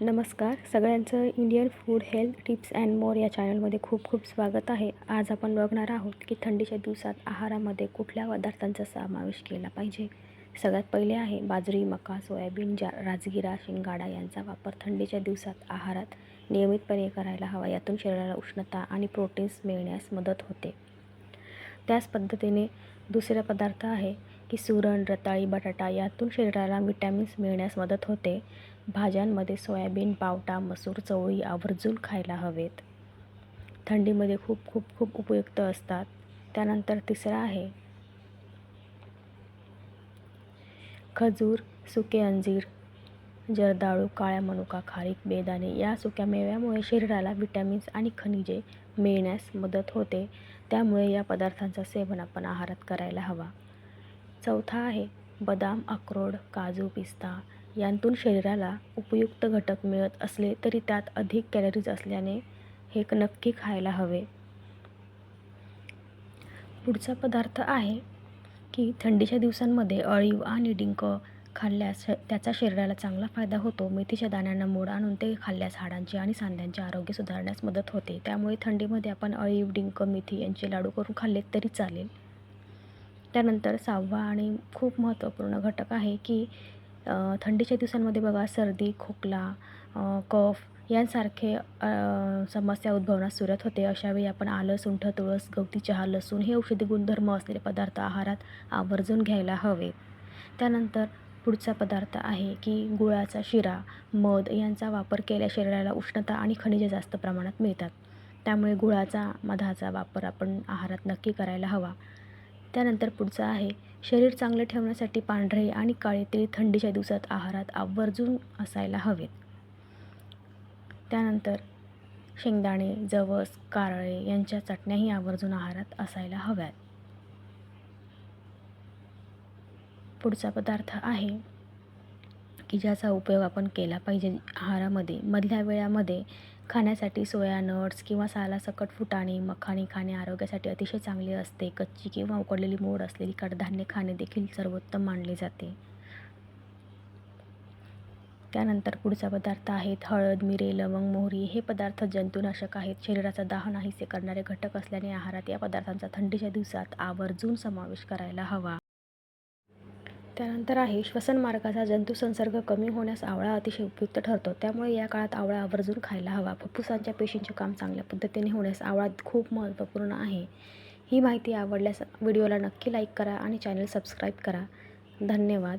नमस्कार. सगळ्यांचं Indian food health tips and more या चॅनलमध्ये खूप खूप स्वागत आहे. आज आपण बघणार आहोत की थंडीच्या दिवसात आहारामध्ये कुठल्या पदार्थांचा समावेश केला पाहिजे? सगळ्यात पहिले आहे बाजरी मका सोयाबीन जा राजगिरा शिंगाडा यांचा वापर थंडीच्या दिवसात आहारात नियमितपणे करायला हवा. यातून शरीराला उष्णता आणि प्रोटीन्स मिळण्यास मदत होते. त्याच पद्धतीने दुसरा पदार्थ आहे की सुरण रताळी बटाटा यातून शरीराला विटॅमिन्स मिळण्यास मदत होते. भाज्यांमध्ये सोयाबीन पावटा मसूर चवळी आवर्जून खायला हवेत. थंडीमध्ये खूप खूप खूप उपयुक्त असतात. त्यानंतर तिसरा आहे. खजूर सुके अंजीर जर्दाळू काळ्या मनुका खारीक बेदाणे या सुक्या मेव्यामुळे शरीराला विटॅमिन्स आणि खनिजे मिळण्यास मदत होते. त्यामुळे या पदार्थांचा सेवन आपण आहारात करायला हवा. चौथा आहे बदाम अक्रोड काजू पिस्ता. यांतून शरीराला उपयुक्त घटक मिळत असले तरी त्यात अधिक कॅलरीज असल्याने हे नक्की खायला हवे. पुढचा पदार्थ आहे की थंडीच्या दिवसांमध्ये अळीव आणि डिंक खाल्ल्यास श- त्याचा शरीराला चांगला फायदा होतो. मेथीच्या दाण्यांना मोड आणून ते खाल्ल्यास हाडांचे आणि सांध्यांचे आरोग्य सुधारण्यास मदत होते. त्यामुळे थंडीमध्ये आपण अळीव डिंक मेथी यांचे लाडू करून खाल्ले तरी चालेल. त्यानंतर सहावा आणि खूप महत्त्वपूर्ण घटक आहे की थंडीच्या दिवसांमध्ये बघा सर्दी खोकला कफ यांसारखे समस्या उद्भवण्यास सुरत होते. अशावेळी आपण आलं सुंठ तुळस गवती चहा लसूण हे औषधी गुणधर्म असलेले पदार्थ आहारात आवर्जून घ्यायला हवे. त्यानंतर पुढचा पदार्थ आहे की गुळाचा शिरा मध यांचा वापर केल्या शरीराला उष्णता आणि खनिजे जास्त प्रमाणात मिळतात. त्यामुळे गुळाचा मधाचा वापर आपण आहारात नक्की करायला हवा. त्यानंतर पुढचं आहे. शरीर चांगलं ठेवण्यासाठी पांढरे आणि काळे तेल थंडीच्या दिवसात आहारात आवर्जून असायला हवेत. त्यानंतर शेंगदाणे जवस कारळे यांच्या चटण्याही आवर्जून आहारात असायला हव्यात. पुढचा पदार्थ आहे की ज्याचा उपयोग आपण केला पाहिजे आहारामध्ये. मधल्या वेळामध्ये खाण्यासाठी सोया नट्स किंवा सालासकट फुटाणे मखाणे खाणे आरोग्यासाठी अतिशय चांगले असते. कच्ची किंवा उकडलेली मोड असलेली कडधान्य खाणे देखील सर्वोत्तम मानले जाते. त्यानंतर पुढचा पदार्थ आहेत हळद मिरे लवंग मोहरी. हे पदार्थ जंतुनाशक आहेत. शरीराचा दाह नाहीसे करणारे घटक असल्याने आहारात या पदार्थांचा थंडीच्या दिवसात आवर्जून समावेश करायला हवा. त्यानंतर आहे श्वसन मार्गाचा जंतुसंसर्ग कमी होण्यास आवळा अतिशय उपयुक्त ठरतो. त्यामुळे या काळात आवळा आवर्जून खायला हवा. फुफ्फुसांच्या पेशींचे काम चांगल्या पद्धतीने होण्यास आवळा खूप महत्त्वपूर्ण आहे. ही माहिती आवडल्यास व्हिडिओला नक्की लाईक करा आणि चॅनल सबस्क्राईब करा. धन्यवाद.